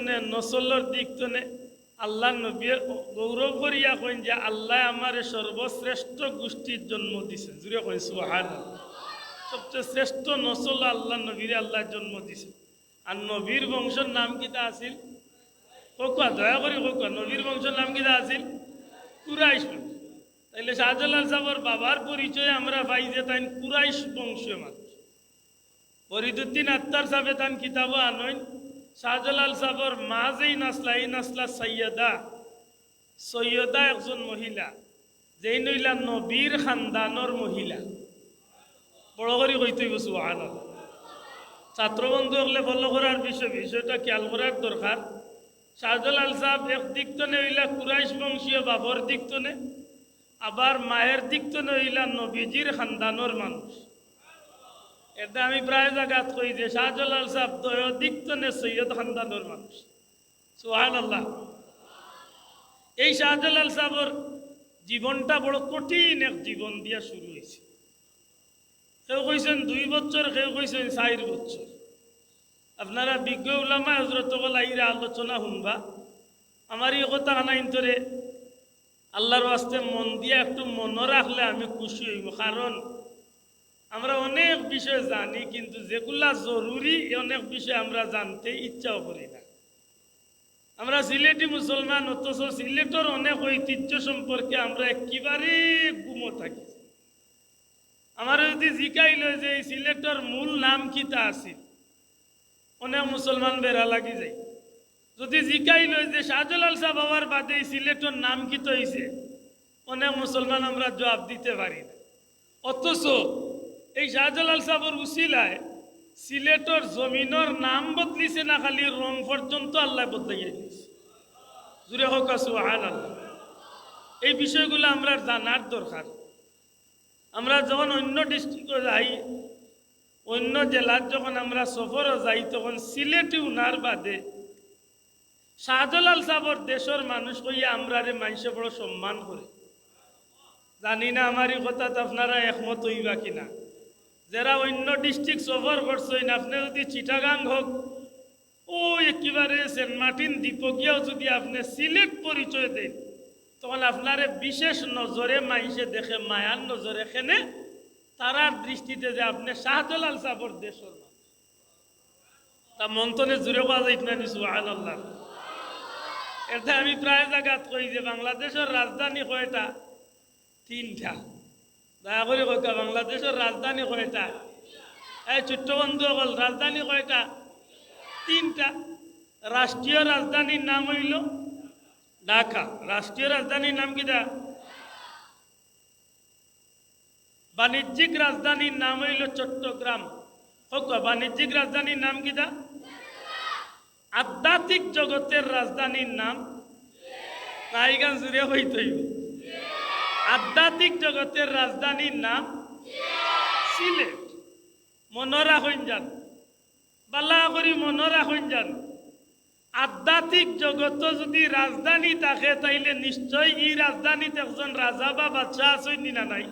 তনে নসলর দিক তনে আল্লাহ নবী গৌরব করিয়া কইন যে আল্লাহ আমার সর্বশ্রেষ্ঠ গোষ্ঠীর জন্ম দিছে। জুড়ে কই সুহান সবচেয়ে শ্রেষ্ঠ নসল আল্লাহ নবীর আল্লাহ জন্ম দিছে। আর নবীর বংশের নাম কিতা আছিল? কোকা দয়া করি কোকা নবীর বংশের নাম কিতা আছিল? কুরাইশ বংশ। তাইলে শাহজালাল সাহর বাবার পরিচয় আমরা পাই যে তাই কুরাইশ বংশীয় মানুষ। ফরিদুদ্দিন আত্মার সাহেবে তান কিতাব আনইন। শাহজালাল সাহর মা যেই নাসলা, এই নাসলা সৈয়দা। সৈয়দা একজন মহিলা, যেই নইলা নবীর খানদানর মহিলা। বড় করে কইতে বসু আন ছাত্রবন্ধু হলে ফলো করার বিষয় বিষয়টা খেয়াল করার দরকার শাহজালাল সাহেব এক দিক তো হইলা কুরাইশ বংশীয় বাবর দিক তো আবার মায়ের দিক তো হইলা নবীজির খানদানর মানুষ এটা আমি প্রায় জায়গাত কই যে শাহজালাল সাহেব দয় দিক তো সৈয়দ খানদানর মানুষ। সোহান আল্লাহ এই শাহজালাল সাহেবর জীবনটা বড় কঠিন এক জীবন দিয়া শুরু হয়েছে। কেউ কইছেন দুই বছর, কেউ কইছেন চার বছর। আপনারা বিজ্ঞ উলামা হজরত আইরা আলোচনা শুনবা আমার এই কথা আনাইন্তরে আল্লাহর আস্তে মন দিয়ে একটু মনে রাখলে আমি খুশি হইব। কারণ আমরা অনেক বিষয় জানি, কিন্তু যেগুলা জরুরি অনেক বিষয় আমরা জানতে ইচ্ছাও করি না। আমরা সিলেটি মুসলমান, অথচ সিলেটের অনেক ঐতিহ্য সম্পর্কে আমরা একেবারে গুমো থাকি। আমার যদি জিকাইল যে এই সিলেটের মূল নাম কিতা আছিল অনেক মুসলমান বেড়া লাগি যায়। যদি জিকাইল যে শাহজালাল সাহ বাবার বাদে এই সিলেটের নাম কিত হয়েছে অনেক মুসলমান আমরা জবাব দিতে পারি না। অথচ এই শাহজালাল সাহর উসিলায় সিলেটর জমিনের নাম বদলিছে না খালি রং পর্যন্ত আল্লাহ বদলাইয়া দিয়েছে। জুড়ে হোক সুহান আল্লাহ এই বিষয়গুলো আমরা জানার দরকার। আমরা যখন অন্য ডিস্ট্রিক্টে যাই, অন্য জেলার যখন আমরা সফরও যাই, তখন সিলেটে উনার বাদে শাহজালাল সাহর দেশের মানুষ কইয়া আমরা রে মানুষে বড় সম্মান করে। জানি না আমার এই কথা আপনারা একমত হইবা কিনা। যারা অন্য ডিস্ট্রিক্ট সফর করছেন আপনি যদি চিটাগাং হোক, ও একেবারে সেন্ট মার্টিন দ্বীপকীয় যদি আপনি সিলেট পরিচয় দেন তখন আপনারে বিশেষ নজরে মাইসে দেখে, মায়ার নজরে খেনে তারার দৃষ্টিতে যে আপনি শাহজালাল সাবর মানুষ। তা মন্থনে জুড়ে পাওয়া যাইত না নিছু আল্লাহ এটা আমি প্রায় জায়গাত কই যে বাংলাদেশের রাজধানী কয়টা? তিনটা। দয়া করে কয়টা বাংলাদেশের রাজধানী কয়টা এই ছোট্ট হল রাজধানী কয়টা তিনটা রাষ্ট্রীয় রাজধানীর নাম হইল ঢাকা রাষ্ট্রীয় রাজধানীর নাম কিটা বাণিজ্যিক রাজধানীর নাম হইল চট্টগ্রাম বাণিজ্যিক রাজধানীর নাম কিটা আধ্যাত্মিক জগতের রাজধানীর নাম নাইগান জুড়ে হইতইব আধ্যাত্মিক জগতের রাজধানীর নাম সিলেট। মনরা হইন যান বালা করি মনরা হইন যান আধ্যাত্মিক জগত যদি রাজধানী থাকে, তাইলে নিশ্চয় এই রাজধানীতে একজন রাজা বা বাচ্চা আসেন না নাই?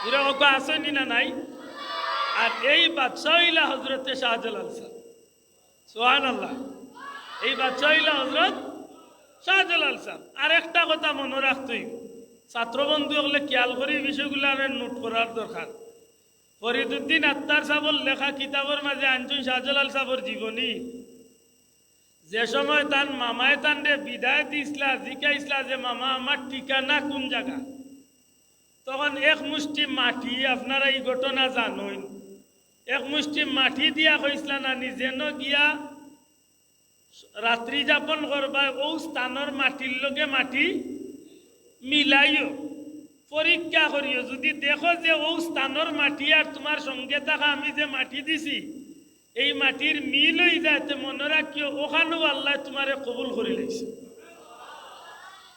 পুরা অক আসেন না নাই? আর এই বাচ্চা হইলা হজরতে শাহজালাল সাহ সোহান আল্লাহ এই বাচ্চা হইলা হজরত শাহজালাল সাহ আর একটা কথা মনে রাখতেই ছাত্রবন্ধু হলে খেয়াল করি বিষয়গুলো আর নোট করার দরকার। ফরিদুদ্দিন আত্মার সাবর লেখা কিতাবের মাঝে আনছুন শাহজালাল সাবর জীবনী। যে সময় তার মামায় তান রে বিদায় দিসলা জিকাইসলা যে, মামা, আমার ঠিকানা কোন জায়গা? তখন এক মুষ্টি মাটি, আপনারা এই ঘটনা জানেন। এক মুষ্টি মাটি দিয়া কইসলা না, নিজে ন গিয়া রাত্রি যাপন করবা। ও স্থানের মাটির লগে মাটি মিলাইও। পরীক্ষা করিও যদি দেখো যে ও স্থানের মাটি আর তোমার সঙ্গে থাকা আমি যে মাটি দিছি, এই মাটির মিল হয়ে যাতে মনে রাখিও ওখানেও আল্লাহ তোমারে কবুল করে লাইছে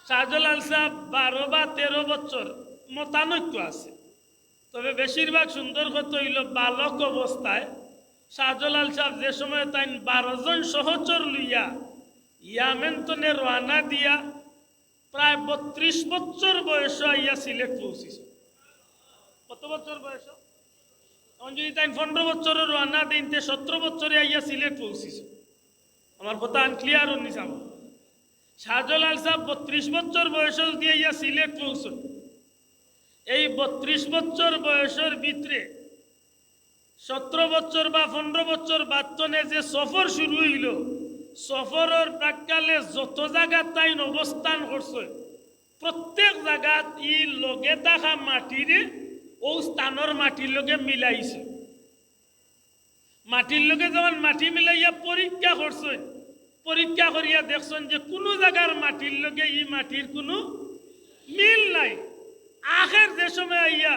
শাহজালাল সাহেব বারো বা তেরো বছর মতানৈক্য আছে। তবে বেশিরভাগ সুন্দর কথা হইল বালক অবস্থায় শাহজালাল সাহেব যে সময় তাই বারো জন সহচর লইয়া ইয়ামেন্তনে রওনা দিয়া প্রায় বত্রিশ বছর বয়স ইয়া সিলেট পৌঁছিছে কত বছর বয়স? তখন যদি তাই পনেরো বছরের রান্না দিনতে সতেরো বছরে আইয়া সিলেট পৌঁছিছে আমার কথা আনক্লিয়ার নিসাম শাহজালাল সাহেব বত্রিশ বছর বয়স দিয়ে ইয়া সিলেট পৌঁছন এই বত্রিশ বছর বয়সের ভিতরে সতেরো বছর বা পনেরো বছর বাচ্চনে যে সফর শুরু হইল। সফরের প্রাককালে যত জায়গাত তাই অবস্থান করছে, প্রত্যেক জায়গাত ই লগে থাকা মাটিরে ও স্থানের মাটির লগে মিলাইছে। মাটির লগে যখন মাটি মিলাইয়া পরীক্ষা করছেন পরীক্ষা করিয়া দেখছেন যে কোনো জায়গার মাটির লগে ই মাটির কোনো মিল নাই। আখের যে সময় আইয়া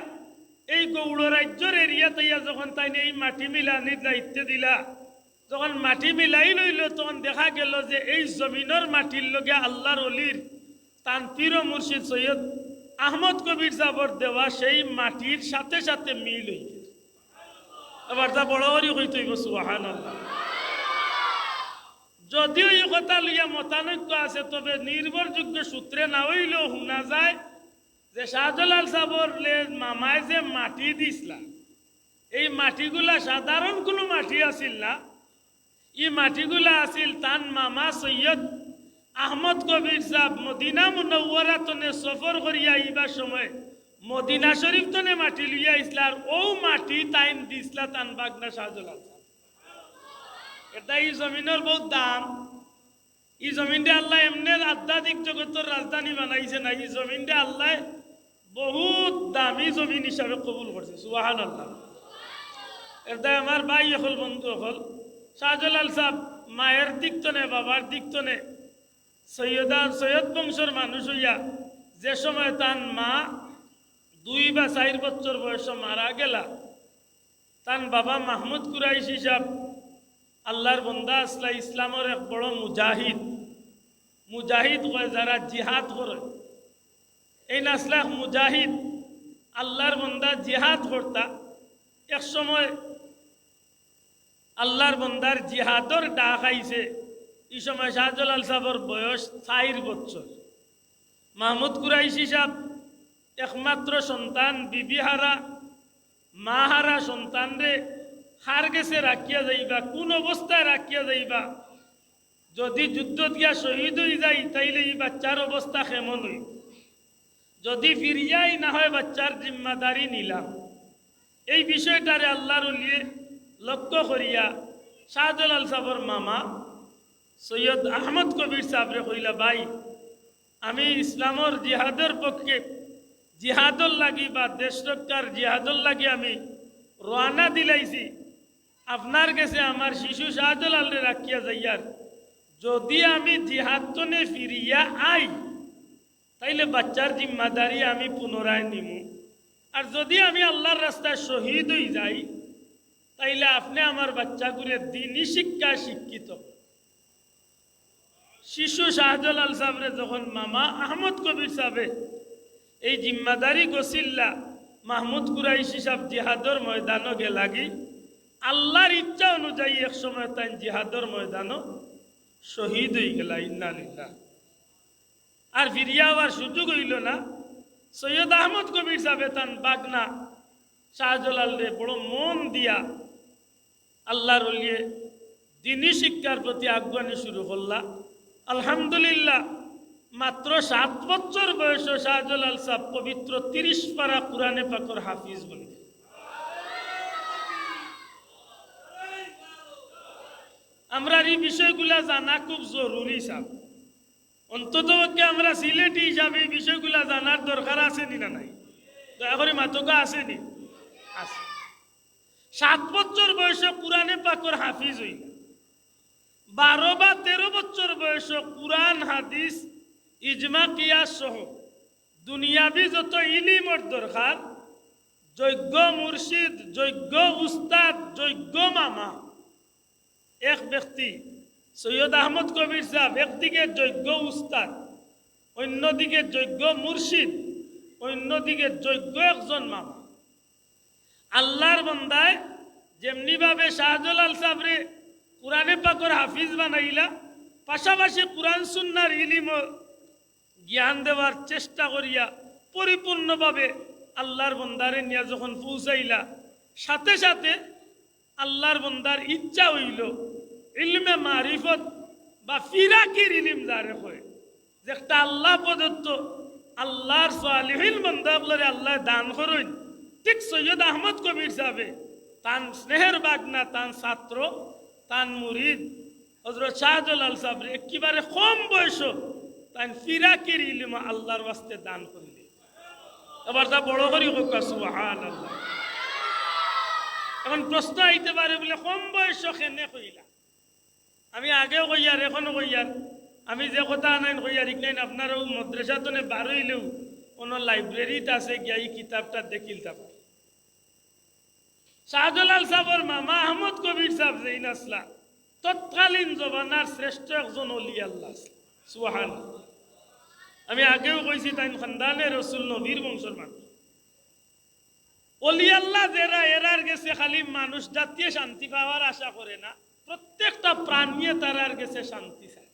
এই গৌড় রাজ্যের এরিয়াত আইয়া যখন তাই এই মাটি মিলা মিলানির দায়িত্ব দিলা যখন মাটি মিলাই লইল, তখন দেখা গেল যে এই জমিনের মাটির লগে আল্লাহর অলির তান পীর ও মুর্শিদ সৈয়দ আহমদ কবির সাবর দেওয়া সেই মাটির সাথে সাথে মিল হইল এবার তা বড় করি হইতে হইব সুহান যদিও এই কথা লইয়া মতানৈক্য আছে, তবে নির্ভরযোগ্য সূত্রে না হইলেও শুনা যায় যে শাহজালাল সাবর মামায় যে মাটি দিছিলা এই মাটিগুলা সাধারণ কোনো মাটি আছিল না। ই মাটিগুলা আছিল তান মামা সৈয়দ আহমদ কবির সাহ মদিনা মুনওয়ারা তনে সফর করিয়া আইবার সময় মদিনা শরীফ তনে মাটি লইয়া আইসলা আর ও মাটি তাইন দিসলা তান বাগনা সাহেব এটা এই জমিনের বহুত দাম। এই জমিনটা আল্লাহ এমনি আধ্যাত্মিক জগতের রাজধানী বানাইছে না, এই জমিনটা আল্লাহ বহুত দামি জমিন হিসাবে কবুল করছে সুবাহান আল্লাহ এটা আমার ভাই হল বন্ধু হল শাহজালাল সাহ মায়ের দিক তো নে বাবার দিক তো নে সৈয়দা সৈয়দ বংশের মানুষ হইয়া যে সময় তার মা দুই বা চার বছর বয়স মারা গেলা তান বাবা মাহমুদ কুরাইশি সাহ আল্লাহর বন্দা আসলা ইসলামের এক বড় মুজাহিদ। মুজাহিদ কয়, যারা জিহাদ করে। এই নাসলাক মুজাহিদ আল্লাহর বন্দা জিহাদ করতা, এক সময় আল্লাহর বন্দার জিহাদর ডাক আইছে। এই সময় শাহজালাল সাহর বয়স চার বছর। মাহমুদ কুরাইশি সাহ একমাত্র সন্তান বিবিহারা মাহারা সন্তান রে, হার গেছে রাখিয়া যাইবা, কোন অবস্থায় রাখিয়া যাইবা? যদি যুদ্ধত গিয়া শহীদ হয়ে যাই, তাইলে এই বাচ্চার অবস্থা কেমন হইব? যদি ফিরিয়াই না হয়, বাচ্চার জিম্মাদারি নিলাম। এই বিষয়টারে আল্লাহর উলিয়ে লক্ষ্য করিয়া শাহজালাল সাহর মামা সৈয়দ আহমদ কবির সাহরে কইলা, ভাই, আমি ইসলামর জিহাদের পক্ষে জিহাদর লাগি বা দেশ রক্ষার জিহাদর লাগি আমি রওনা দিলাইছি। আপনার কাছে আমার শিশু শাহজালালে রাখিয়া যাইয়ার। যদি আমি জিহাদনে ফিরিয়া আই, তাইলে বাচ্চার জিম্মাদারি আমি পুনরায় নিমু। আর যদি আমি আল্লাহর রাস্তায় শহীদ হয়ে যাই তাইলে আপনি আমার বাচ্চাগুলো দিনই শিক্ষা শিক্ষিত। শিশু শাহজালাল সাহেবরে যখন মামা আহমদ কবির সাহেবে এই জিম্মাদারি গসিল্লা মাহমুদ কুরাইশি সাহেব জিহাদর ময়দানও গে লাগি, আল্লাহর ইচ্ছা অনুযায়ী এক সময় তাই জিহাদর ময়দানও শহীদ হয়ে গেলা ইন্নালিল্লাহ আর ফিরিয়া হওয়ার সুযোগ হইল না, সৈয়দ আহমদ কবির সাহেব তান বাগনা শাহজালাল রে বড় মন দিয়া আল্লাহর লিয়ে দিনী শিক্ষার প্রতি আহ্বানি শুরু করলা। আলহামদুলিল্লাহ, মাত্র সাত বছর বয়স শাহজালাল সাহ পবিত্র তিরিশ পারা কোরআনে পাকর হাফিজ বলে। আমরা এই বিষয়গুলা জানা খুব জরুরি সাহ অন্তত আমরা সিলেটি হিসাবে এই বিষয়গুলা জানার দরকার আছে নি না নাই? দয়া করে মাতকা আছে নি? আছে। সাত বছর বয়সে কোরআনে পাকর হাফিজ হইল। বারো বা তেরো বছর বয়স কোরআন, হাদিস, ইজমা, কিয়াস সহ দুনিয়াবি যত ইলিমর দরকার যজ্ঞ মুর্শিদ যজ্ঞ উস্তাদ যজ্ঞ মামা, এক ব্যক্তি সৈয়দ আহমদ কবির সাহেব, একদিকে যজ্ঞ উস্তাদ, অন্যদিকে যজ্ঞ মুর্শিদ, অন্যদিকে যজ্ঞ একজন মামা। আল্লাহর বন্দায় যেমনিভাবে শাহজালাল সাবরে কোরআনে পাকর হাফিজ বানাইলা, পাশাপাশি কোরআন সুন্নার ইলিম জ্ঞান দেওয়ার চেষ্টা করিয়া পরিপূর্ণভাবে আল্লাহর বন্দারে নিয়ে যখন পৌঁছাইলা, সাথে সাথে আল্লাহর বন্দার ইচ্ছা হইল ইলমে মারিফত বা ফিরাকির ইলিম যারে কয়, যে একটা আল্লাহ প্রদত্ত আল্লাহর সালিহিন বন্দাবলরে আল্লাহ দান করুন। ঠিক সৈয়দ আহমদ কবির সাহেবে, তান স্নেহের বাগনা, তান ছাত্র, তান মুরিদ হজরত শাহজালাল সাহেব একেবারে কম বয়স তান ফিরাকির ইলিম আল্লাহর ওয়াস্তে দান করিলে এবার তা বড় করি হোক আল্লাহ এখন প্রশ্ন আইতে পারে বলে কম বয়স কেনে কইলা? আমি আগেও কইয়ার, এখনও কইয়ার। আমি যে কথা আনাইন কইয়ার ইকনাইন আপনারও মদ্রাসা তো বার হইলেও কোনো লাইব্রেরিতে আছে গিয়া এই কিতাবটা দেখিল তারপর। শাহজালাল সাহর মামা আহমদ কবির সাহেব যেইন আসলা, তৎকালীন জবানার শ্রেষ্ঠ একজন অলি আল্লাহ সুহান আমি আগেও কইছি তাই খানদানে রসুল নবীর বংশর মানুষ। অলি আল্লাহ যারা, এরার গেছে খালি মানুষ জাতীয় শান্তি পাওয়ার আশা করে না, প্রত্যেকটা প্রাণীয়ে তারার গেছে শান্তি চায়।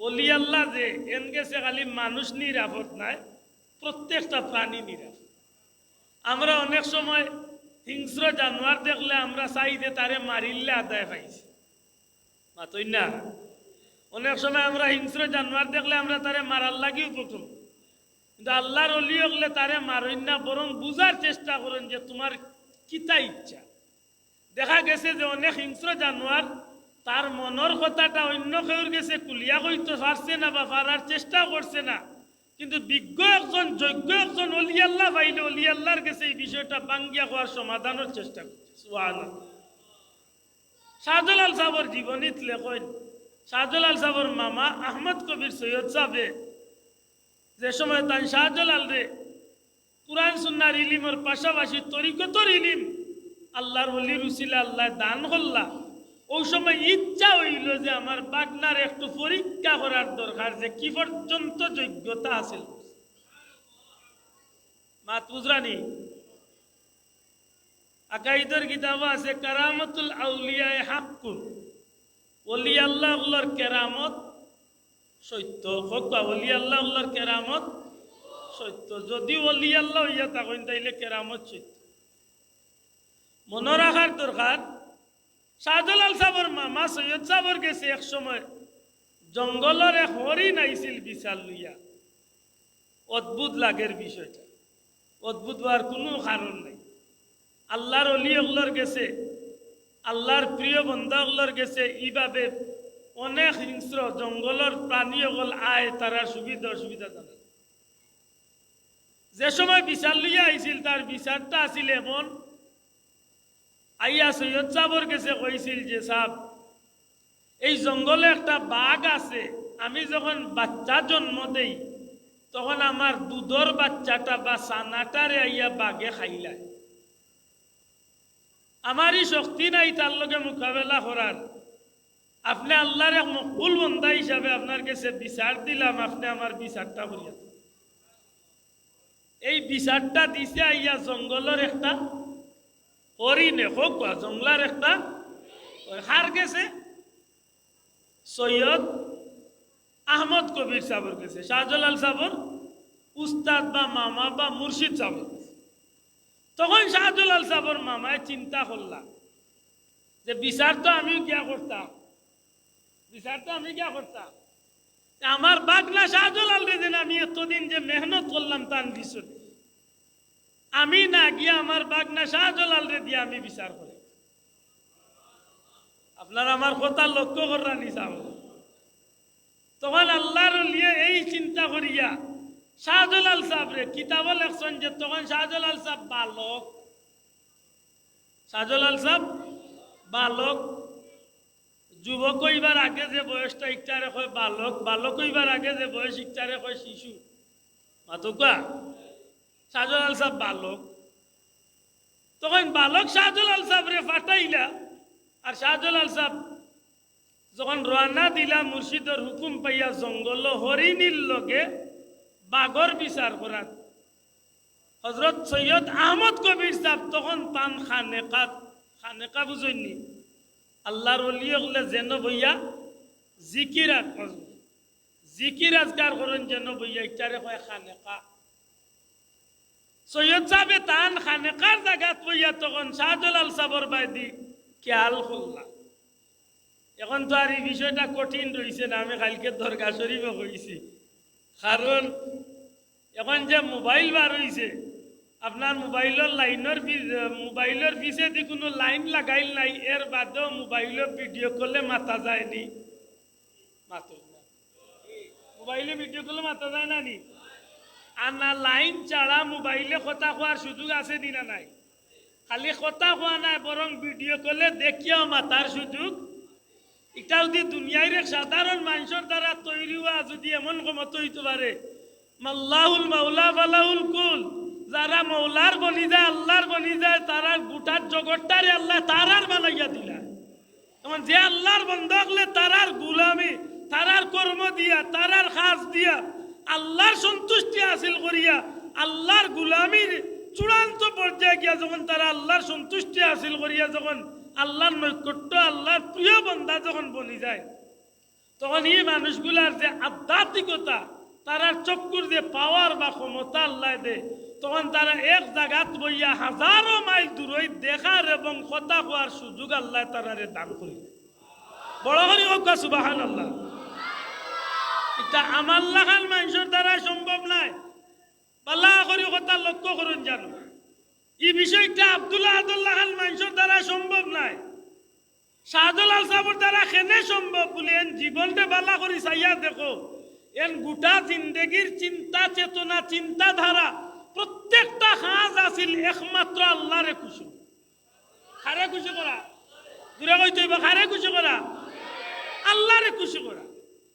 অলি আল্লাহ যে, এন গেছে খালি মানুষ নিরাপদ নাই, প্রত্যেকটা প্রাণী নিরাপদ। আমরা অনেক সময় হিংস্র জানোয়ার দেখলে আমরা চাই যে তারে মারিলে আদায় পাইছি। মাতই না? অনেক সময় আমরা হিংস্র জানোয়ার দেখলে আমরা তারে মারার লাগিও প্রথম। কিন্তু আল্লাহর অলি হলে তারে মারইন না, বরং বুঝার চেষ্টা করেন যে তোমার কিতা ইচ্ছা। দেখা গেছে যে অনেক হিংস্র জানোয়ার তার মনের কথাটা অন্য কেউর গেছে কুলিয়া কইতে পারছে না বা পারার চেষ্টা করছে না। কিন্তু বিজ্ঞ একজন, যোগ্য একজন অলি আল্লাহ পাইলে অলি আল্লাহর গেছে এই বিষয়টা বাঙ্গিয়া হওয়ার সমাধানের চেষ্টা করছে। শাহজালাল সাহর জীবনীত লেখন শাহজালাল সাহর মামা আহমদ কবির সৈয়দ সাহেবে, যে সময় তান শাহজালাল রে কোরআন সুন্নার ইলিমের পাশাপাশি তরিকতর ইলিম, আল্লাহর অলির উসিলা আল্লাহ দান করলা। ওই সময় ইচ্ছা হইল যে আমার বাগনার একটু পরীক্ষা করার দরকার যে কি পর্যন্ত যোগ্যতা আছে মাত বুঝরানি? আকাইদর কিতাব আছে, কারামতুল আউলিয়ায় হাক্কুন। অলি আল্লাহর কেরামত সত্য হোক বা অলি আল্লাহর কেরামত সত্য। যদি অলি আল্লাহ হইয়া থাকেন, তাইলে কেরামত সত্য। মনে রাখার দরকার শাহজালাল সাহর মামা সৈয়দ সাহর গেছে এক সময় জঙ্গলের এক হরিণ আইছিল বিশাল লইয়া। অদ্ভুত লাগের বিষয়টা। অদ্ভুত হওয়ার কোনো কারণ নাই। আল্লাহর অলি অগলর গেছে আল্লাহর প্রিয় বন্ধাগুলোর গেছে এইভাবে অনেক হিংস্র জঙ্গলের প্রাণী অগল আয়, তারা সুবিধা, অসুবিধা জানা যে সময় বিশাল লইয়া আইছিল, তার বিচারটা আছিল এমন আইয়া সৈয়দ সাহর কাছে কইছিল যে সাহ এই জঙ্গলে একটা বাঘ আছে, আমি যখন বাচ্চা জন্ম দেই, তখন আমার দুধর বাচ্চাটা বা সানাটারে আইয়া বাঘে খাইলায়। আমারই শক্তি নাই তার লগে মোকাবেলা করার। আপনি আল্লাহর এক মকুল বন্ধা হিসাবে আপনার কাছে বিচার দিলাম, আপনি আমার বিচারটা করিয়া এই বিচারটা দিছে আইয়া জঙ্গলের একটা হরিণে হোক বা জঙ্গলার একটা হার গেছে। সৈয়দ আহমদ কবির সাবর গেছে, শাহজালাল সাবর, উস্তাদ বা মামা বা মুর্শিদ সাবর তখন শাহজালাল সাবর মামায় চিন্তা করলাম যে বিচার তো আমিও গিয়া করতাম? বিচার তো আমি গিয়া করতাম? আমার বাগনা শাহজালাল রে যেন আমি এতদিন যে মেহনত করলাম তার বিষয় আমি না গিয়া আমার বাগনা শাহজালাল রে দিয়ে আমি বিচার করি। আপনার আমার কথা লক্ষ্য করার নিসাব তখন আল্লাহর লিয়ে এই চিন্তা করিয়া শাহজালাল সাহেব রে কিতাব লেখছেন যে তখন শাহজালাল সাহেব বালক। শাহজালাল সাহেব বালক। যুবক হইবার আগে যে বয়সটা ইকটারে হয় বালক বালক হইবার আগে যে বয়স ইকটারে হয় শিশু। মাতুকা শাহজালাল সাহেব বালক। তখন বালক শাহজালাল সাহেব রে ফাটাইলা, আর শাহজালাল সাহেব যখন রানা দিলা, মুর্শিদর হুকুম পাইয়া জঙ্গল হরিণীর লগে বাঘর বিচার করার হজরত সৈয়দ আহমদ কবির সাহেব তখন পান খানেকাত, খানেকা বুঝইনি আল্লাহর অলি হলে যেন বইয়া জিকিরা জিকির আজগার করেন যেন বইয়া ইটারে হয় খানেকা। সৈয়দ সাহেবে তান খানেকার জায়গাত বইয়া তখন শাহজালাল সাবর বাইদি? খেয়াল করলাম এখন তো আর এই বিষয়টা কঠিন রয়েছে না, আমি কালকে দরগা শরীফে কইছি কারণ এখন যে মোবাইল বার হয়েছে আপনার মোবাইলের লাইনের মোবাইলের পিছে কোনো লাইন লাগাইল নাই, এর বাদেও মোবাইলের ভিডিও করলে মাথা যায়নি মাথা মোবাইলে ভিডিও করলে মাথা যায় না নি? আর না লাইন ছাড়া মোবাইলে কথা কোয়ার সুযোগ আছে দিনা নাই। খালি কথা কোয়া নাই বরং ভিডিও কলে দেখিও মাতার সুযোগ। এটা যদি দুনিয়ার সাধারণ মানুষের দ্বারা তৈরি হওয়া যদি এমন ক্ষমত হইতে পারে মাল্লাহুল মাওলা বালাহুল কুল যারা মৌলার বনি যায় আল্লাহর বনি যায় তারা গোটার জগৎটারে আল্লাহ তারার বানাইয়া দিলা। এমন যে আল্লাহর বন্ধ হলে তারার গুলামি তারার কর্ম দিয়া তারার খাস দিয়া আল্লাহর সন্তুষ্টি হাসিল করিয়া আল্লাহর গুলামির চূড়ান্ত পর্যায়ে গিয়া যখন তারা আল্লাহর সন্তুষ্টি হাসিল করিয়া যখন আল্লাহর নৈকট্য, আল্লাহর প্রিয় বন্ধা যখন বনি যায়, তখন এই মানুষগুলার যে আধ্যাত্মিকতা তারার চক্ষুর যে পাওয়ার বা ক্ষমতা আল্লাহ দে তখন তারা এক জায়গাত বইয়া হাজারো মাইল দূরই দেখার এবং কথা হওয়ার সুযোগ আল্লাহ তারারে দান করি বড় করি হোক সুবাহান আল্লাহ এটা আমার লাখান মানুষের দ্বারা সম্ভব নাই। পাল্লা করি কথা লক্ষ্য করুন জানো এই বিষয়টা আব্দুল্লাহ আদুল্লাহ মানুষের দ্বারা সম্ভব নাই। শাহদুলাল সাহেবের দ্বারা কেনে সম্ভব বলে এন জীবনটা বালা করি চাইয়া দেখো। এন গোটা জিন্দগির চিন্তা চেতনা চিন্তাধারা প্রত্যেকটা সাজ আছিল একমাত্র আল্লাহরে খুশি। খারে খুশি করা? দূরে কইতে হইব খারে খুশি করা? আল্লাহরে খুশি করা।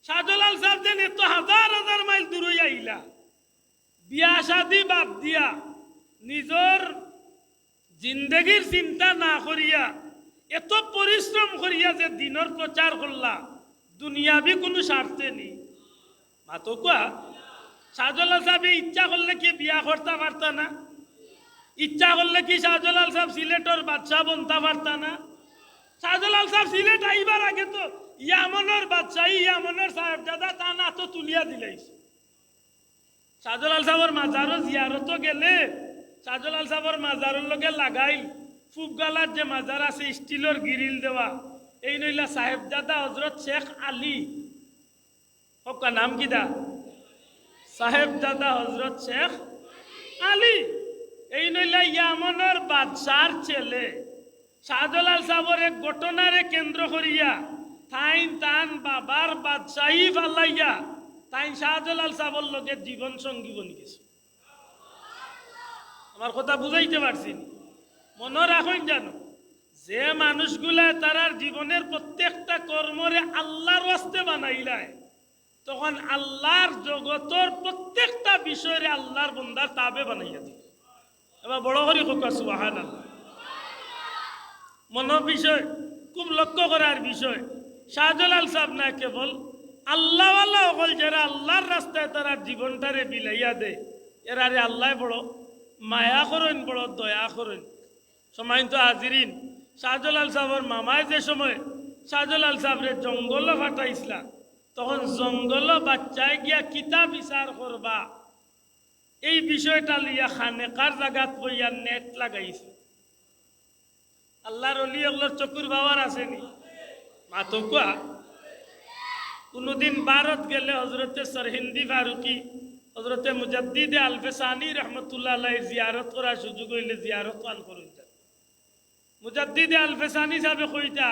সাহেব যেন এত হাজার হাজার মাইল দূরে আইলা, বিয়া শাদি বাদ দিয়া নিজর জিন্দগির চিন্তা না করিয়া, এত পরিশ্রম করিয়া যে দিনের প্রচার করলা, দুনিয়াবি কোনো স্বার্থে নেই। মাতো কোয়া শাহজালাল সাহেব ইচ্ছা করলে কি বিয়া করতে পারত না? ইচ্ছা করলে কি শাহজালাল সাহেব সিলেটর বাদশাহ বনতে পারত না? শাহজালাল সাহেব সিলেট আইবার আগে তো ইয়ামনের বাদশাহ ইয়ামনের সাহেব দাদা তা না তো তুলিয়া দিলাইছে। শাহজালাল সাহেবের মাজারও জিয়ারতো গেলে, শাহজালাল সাহেবের মাজারের লগে লাগাই ফুবগালার যে মাজার আছে, স্টিলের গিরিল দেওয়া, এই নইলা সাহেবজাদা হজরত শেখ আলী। হকা নাম কিদা সাহেবজাদা হজরত শেখ আলী। এই নইলা ইয়ামনের বাদশার ছেলে। শাহজালাল সাহেবের এক ঘটনারে কেন্দ্র করিয়া থাইন তান বাবার বাদশাহী ফালাইয়া তাই শাহজালাল সাহেবের লগে জীবন সঙ্গী বনি গেছে। আমার কথা বুঝাইতে পারছি? মনে রাখুন জানো যে মানুষগুলা তারার জীবনের প্রত্যেকটা কর্মরে আল্লাহর ওয়াস্তে বানাইলায়, তখন আল্লাহর জগতর প্রত্যেকটা বিষয়ে আল্লাহর বন্দার তাবে বানাইয়া দিল এবার বড় করি কোকা সুবাহান আল্লাহ মন বিষয় খুব লক্ষ্য করার বিষয়। শাহজালাল সাহেব না কেবল আল্লাহ অকল যারা আল্লাহর রাস্তায় তারা জীবনটারে বিলাইয়া দে। এরারে আল্লাহ বড়, মায়া করেন বড়, দয়া করেন। সময় তো হাজিরিন। শাহজালাল সাহেবের মামায় যে সময়, শাহজালাল সাহেবের জঙ্গল ফাটাইছিলা তখন জঙ্গল বাচ্চায় গিয়া কিতাব বিচার করবা। এই বিষয়টা লইয়া খানেকার জাগাত বইয়া নেট লাগাইছে। আল্লাহর অলি ওগুলোর চকুর বাবার আসেনি। মাতো কোয়া কোনোদিন ভারত গেলে হজরতে সরহিন্দি ফারুকি হজরতে মুজাদ্দিদে আলফেসানি রহমতুল্লাহ জিয়ারত করার সুযোগ হইলে জিয়ারত পান করুন মুজাদ্দিদে আলফেসানি সাহেবে কইতা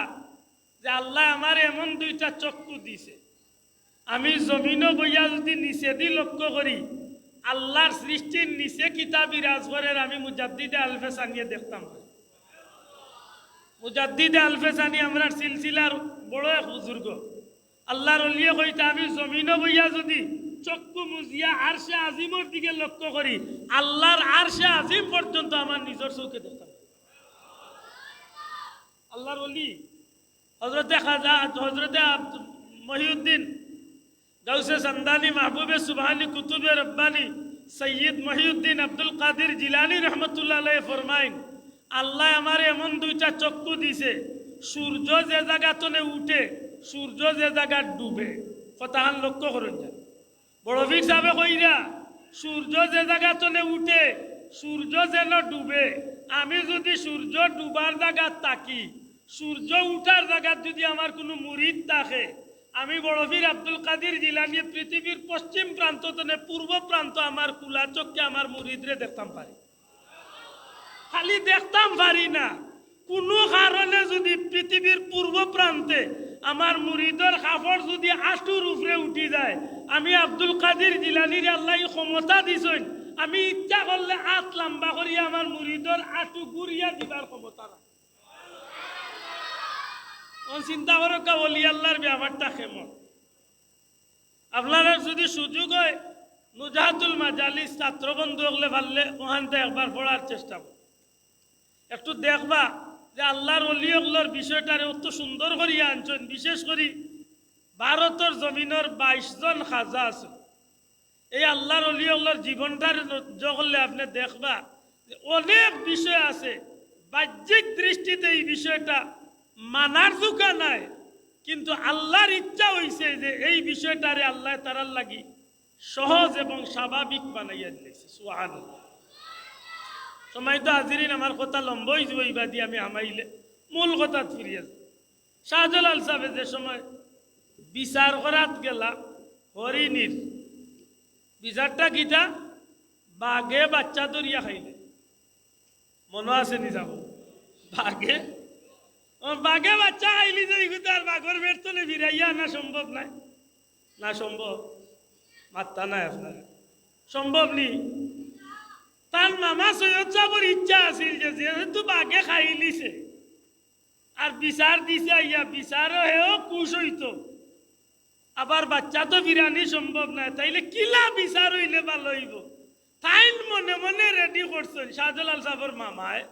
যে আল্লাহ আমার এমন দুইটা চক্ষু দিছে। আমি জমিনও বইয়া যদি নিচে দি লক্ষ্য করি আল্লাহর সৃষ্টির নিচে কিতাবি রাজগরের আমি মুজাদ্দিদে আলফেসানিয়ে দেখতাম। মুজাদ্দিদে আলফেসানি আমরা সিলসিলার বড় এক বুজুর্গ। আল্লাহর অলিয়ে কইতা আমি জমিনও বইয়া যদি চক্ষু মুজিয়া আরশে আজিমর দিকে লক্ষ্য করি, আল্লাহর আরশে আজিম পর্যন্ত আমার নিজের চৌকে দেখতাম আল্লাহর অলি হজরতে খাজা হজরতে মহিউদ্দিন, গাউসে সন্দানি, মাহবুবে সুবহানি, কুতুবে রব্বানি, সৈয়দ মহিউদ্দিন আব্দুল কাদির জিলানি রহমতুল্লাহ আলাই ফরমাইন আল্লাহ আমার এমন দুইটা চক্ষু দিছে, সূর্য যে জায়গাতনে উঠে, সূর্য যে জায়গা ডুবে। কথাহান লক্ষ্য করুন যা বড় ভিক সাহেবে কইরা সূর্য যে জায়গাতনে উঠে, সূর্য যেন ডুবে। আমি যদি সূর্য ডুবার জায়গা তাকি সূর্য উঠার জায়গার যদি আমার কোনো মুরিদ থাকে, আমি বড়বীর আব্দুল কাদির জিলানি পৃথিবীর পশ্চিম প্রান্ত তনে পূর্ব প্রান্ত আমার কুলা চোখকে আমার মুরিদরে দেখতাম পারি। খালি দেখতাম পারি না। কোনো কারণে যদি পৃথিবীর পূর্ব প্রান্তে আমার মুরিদর কাপড় যদি আটুর উপরে উঠি যায়, আমি আব্দুল কাদির জিলানির আল্লাহ ক্ষমতা দিছেন। আমি ইচ্ছা করলে আট লম্বা করি, আমার মুরিদর আটু গুড়িয়া দিবার ক্ষমতা চিন্তা করো কা বলি আল্লাহর ব্যাপারটা কেমন আপনারা যদি সুযোগ হয়, নুজাহাতুল ছাত্র বন্ধু হলে পারলে ওখানতে একবার পড়ার চেষ্টা করো একটু দেখবা যে আল্লাহর অলিয়গুলোর বিষয়টারে অত সুন্দর করিয়া আনছেন। বিশেষ করে ভারতের জমিনের বাইশ জন খাজা আছে। এই আল্লাহর অলিয়গুলোর জীবনটার করলে আপনি দেখবা অনেক বিষয় আছে। বাহ্যিক দৃষ্টিতে এই বিষয়টা মানার জোকা নাই। কিন্তু আল্লাহর ইচ্ছা হইছে যে এই বিষয়টারে আল্লাহ তারার লাগি সহজ এবং স্বাভাবিক বানাইয়া দিয়েছে। সুহান সময় তো হাজিরিন আমার কথা লম্বই যাব ইবাদি আমি আমাইলে। মূল কথা ফিরিয়ে শাহজালাল সাহেব যে সময় বিচার করাত গেলা হরিণীর বিচারটা গীতা বাঘে বাচ্চা ধরিয়া খাইলে। মনে আছে নি যাব? বাঘে? বাঘে বাচ্চা খাইলি যে ইগুতার বাঘর বের তো ফিরাইয়া না সম্ভব নাই? না সম্ভব মাত্তা নাই আপনার সম্ভব নি? তার মামা সৈয়দ সাহর ইচ্ছা আছিল যে যেহেতু বাঘে খাই লিছে আর বিচার দিছে ইয়া বিচারও হেও কুশ হইত। আবার বাচ্চা তো বিরানি সম্ভব নাই, তাইলে কিলা বিচার হইলে ভালো হইব? তাইন মনে মনে রেডি করছেন শাহজালাল সাহর মামায়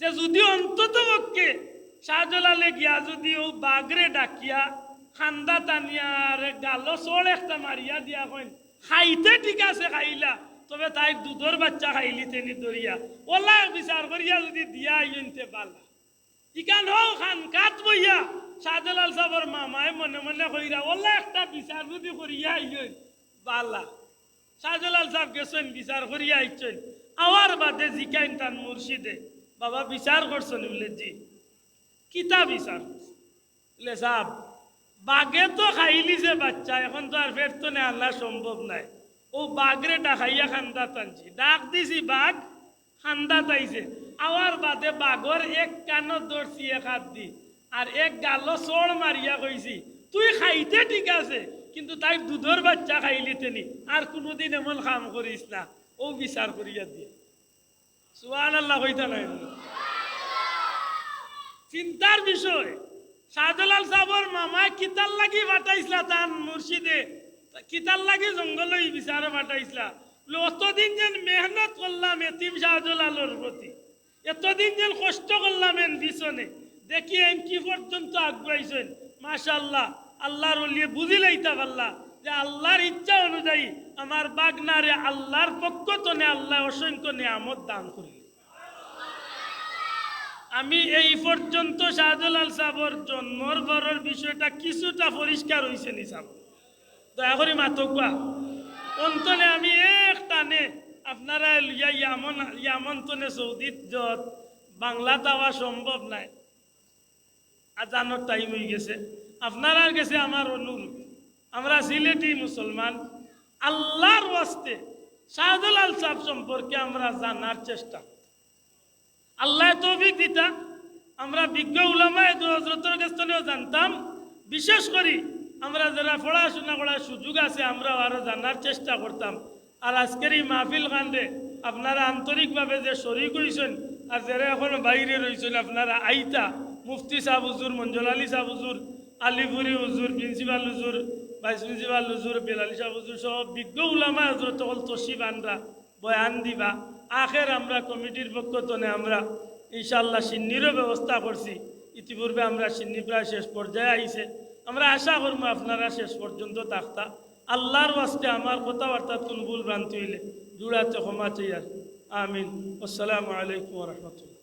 যে যদি অন্তত পক্ষে শাহজালালে গিয়া যদি ও বাঘরে ডাকিয়া, খান্দা টানিয়া গালো চড় একটা মারিয়া দিয়া কইন, খাইতে ঠিক আছে, খাইলা। তবে তাই দুধর বাচ্চা খাইলি তেনি দরিয়া। ওলা বিচার করিয়া যদি দিয়া আইনতে পালা। ইকান হোক খান, কাত বইয়া। শাহজালাল সাহর মামায় মনে মনে কইরা, ওলা একটা বিচার যদি করিয়া আইন বালা শাহজালাল সাহেব গেছেন বিচার করিয়া আইছেন আওয়ার বাদে জিকাইন তান মুর্শিদে বাবা বিচার করছেন বলে, জি। কিতা বিচার বলে সাহেব বাঘে তো খাইলি যে বাচ্চা, এখন তো আর ফের তো আল্লাহ সম্ভব নাই। ও বাঘরে ডাকাইয়া খান্দা টানছি ডাক দিছি বাঘ খান্দা তাইছে। আওয়ার বাদে বাঘর এক কানত ধরছি এক হাত দি আর এক গালো চড় মারিয়া কইছি, তুই খাইতে ঠিক আছে, কিন্তু তাই দুধর বাচ্চা খাইলি তেনি, আর কোনোদিন এমন কাম করিস না। ও বিচার করিয়া দিয়ে। সুহান আল্লাহ কইতা নাই? চিন্তার বিষয়। শাহজালাল সাহর মামায় কিতার লাগি পাঠাইছিলা তান মুর্শিদে কিতার লাগি জঙ্গল বিচারে পাঠাইছিলা। বলে, অতদিন যেন মেহনত করলাম এতিম শাহজালালোর প্রতি এতদিন যেন কষ্ট করলাম এন পিছনে দেখি এন কি পর্যন্ত আগুয়াইছেন মাশাল্লাহ আল্লাহর লিয়ে বুঝিলাইতা পারলা যে আল্লাহর ইচ্ছা অনুযায়ী আমার বাগনারে আল্লাহর পক্ষ তনে আল্লাহ অসংখ্য নিয়ামত দান করি আমি এই পর্যন্ত শাহজালাল সাহর জন্মর ঘরের বিষয়টা কিছুটা পরিষ্কার হয়েছে নি সাহ দয়া করে মাতকুয়া অন্তনে আমি এক টানে আপনারা লিয়া ইয়ামন ইয়ামন তনে সৌদিত যত বাংলা দেওয়া সম্ভব নাই। আজানোর টাইম হয়ে গেছে। আপনারা গেছে আমার অনুরোধ আমরা সিলেটি মুসলমান আল্লাহর ওয়াস্তে শাহজালাল সাহেব সম্পর্কে আমরা জানার চেষ্টা। আল্লাহ তৌফিক দিতা। আমরা বিজ্ঞ উলামায় হজরতের কাছ জানতাম। বিশেষ করি আমরা যারা পড়াশোনা করার সুযোগ আছে, আমরাও আরও জানার চেষ্টা করতাম। আর আজকের এই মাহফিল কান্দে আপনারা আন্তরিকভাবে যে শরিক হয়েছেন আর যারা এখন বাইরে রয়েছেন আপনারা আইতা, মুফতি সাহ হুজুর, মঞ্জুল আলী সাহ হুজুর, আলিপুরি হুজুর, প্রিন্সিপাল হুজুর, ভাইস প্রিন্সিপাল হুজুর, বেলালি সাহ হুজুর সহ বিজ্ঞ উলামা হজরত হল তসিব আনরা বয়ান দিবা। আখের আমরা কমিটির পক্ষ তনে আমরা ইনশাল্লাহ সিন্নিরও ব্যবস্থা করছি। ইতিপূর্বে আমরা সিন্নি প্রায় শেষ পর্যায়ে আইছে। আমরা আশা করব আপনারা শেষ পর্যন্ত থাকতা। আল্লাহর ওয়াস্তে আমার কথাবার্তা কোন ভুল ভ্রান্তি হইলে জুড়াতে ক্ষমা চাই আমিন। আসসালামু আলাইকুম রহমতুল্লাহ।